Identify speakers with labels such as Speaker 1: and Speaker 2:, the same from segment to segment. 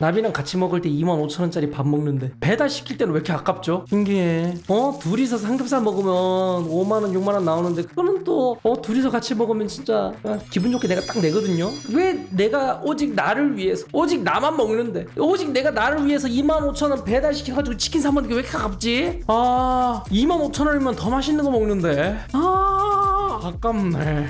Speaker 1: 나비랑 같이 먹을 때 2만 5천 원짜리 밥 먹는데 배달 시킬 때는 왜 이렇게 아깝죠? 신기해. 어 둘이서 삼겹살 먹으면 5만 원, 6만 원 나오는데 그거는 또 어 둘이서 같이 먹으면 진짜 아, 기분 좋게 내가 딱 내거든요. 왜 내가 오직 나를 위해서 오직 나만 먹는데 오직 내가 나를 위해서 2만 5천 원 배달 시켜가지고 치킨 사 먹는 게 왜 이렇게 아깝지? 아 2만 5천 원이면 더 맛있는 거 먹는데 아 아깝네.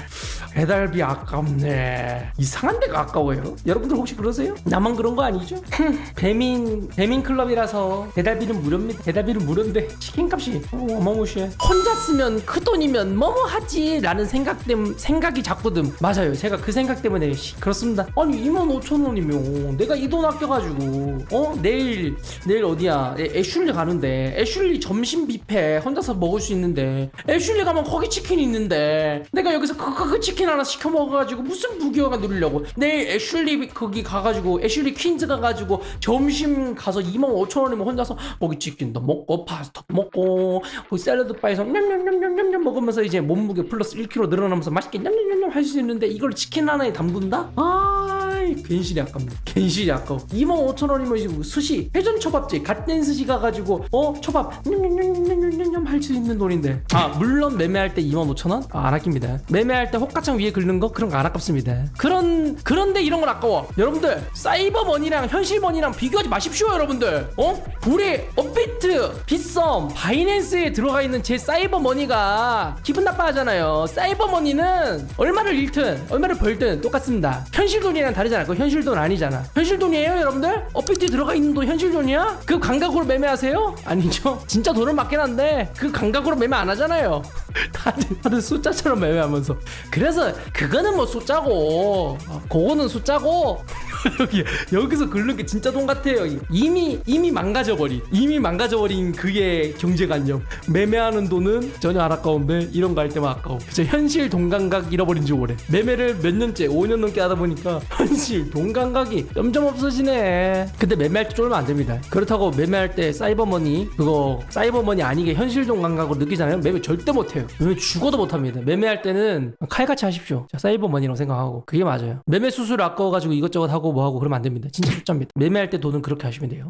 Speaker 1: 배달비 아깝네. 이상한 데가 아까워요. 여러분들 혹시 그러세요? 나만 그런 거 아니죠? 흠, 배민 배민 클럽이라서 배달비는 무료입니다. 배달비는 무료인데 치킨값이 어, 어마무시해. 혼자 쓰면 그 돈이면 뭐뭐 하지라는 생각 때문 생각이 자꾸 든 맞아요. 제가 그 생각 때문에 씨, 그렇습니다. 아니 2만 5천 원이면 내가 이 돈 아껴가지고 어 내일 내일 어디야 애- 애슐리 가는데 애슐리 점심 뷔페 혼자서 먹을 수 있는데 애슐리 가면 거기 치킨 있는데 내가 여기서 그, 그, 그 치킨 하나 시켜 먹어가지고 무슨 무기화가 누리려고. 내일 애슐리 거기 가가지고 애슐리 퀸즈 가가지고 점심 가서 2만 5천 원이면 혼자서 거기 치킨도 먹고 파스타 먹고 거기 샐러드 바에서 냠냠냠냠냠냠 먹으면서 이제 몸무게 플러스 1kg 늘어나면서 맛있게 냠냠냠냠 할 수 있는데 이걸 치킨 하나에 담근다? 아이 괜시리 아깝네. 괜시리 아까워. 2만 5천 원이면 지금 스시 회전 초밥집 갓된 스시 가가지고 어 초밥. 냠냠냠냠냠냠 할수 있는 돈인데. 아 물론 매매할 때 2만 5천 원? 아, 안 아낍니다. 매매할 때 호가창 위에 긁는 거 그런 거 안 아깝습니다. 그런 그런데 이런 건 아까워. 여러분들 사이버 머니랑 현실 머니랑 비교하지 마십시오 여러분들. 어? 우리 업비트 빗썸 바이낸스에 들어가 있는 제 사이버 머니가 기분 나빠하잖아요. 사이버 머니는 얼마를 잃든 얼마를 벌든 똑같습니다. 현실 돈이랑 다르잖아. 그거 현실 돈 아니잖아. 현실 돈이에요 여러분들? 업비트 들어가 있는 돈 현실 돈이야? 그 감각으로 매매하세요? 아니죠. 진짜 돈은 맞긴 한데 그 감각으로 매매 안 하잖아요. 다들 다들 숫자처럼 매매하면서. 그래서 그거는 뭐 숫자고. 어, 그거는 숫자고 여기 여기서 긁는 게 진짜 돈 같아요. 이미 이미 망가져버린 이미 망가져버린 그의 경제관념. 매매하는 돈은 전혀 안 아까운데 이런 거 할 때만 아까워. 저 현실 돈 감각 잃어버린 지 오래. 매매를 몇 년째 5년 넘게 하다 보니까 현실 돈 감각이 점점 없어지네. 근데 매매할 때 쫄면 안 됩니다. 그렇다고 매매할 때 사이버머니 그거 사이버머니 아니게 현실 돈 감각으로 느끼잖아요. 매매 절대 못해요. 매매 죽어도 못합니다. 매매할 때는 칼같이 하십시오. 자, 사이버머니라고 생각하고 그게 맞아요. 매매 수수료 아까워가지고 이것저것 뭐 하고 그러면 안 됩니다. 진짜 숫자입니다. 매매할 때 돈은 그렇게 하시면 돼요.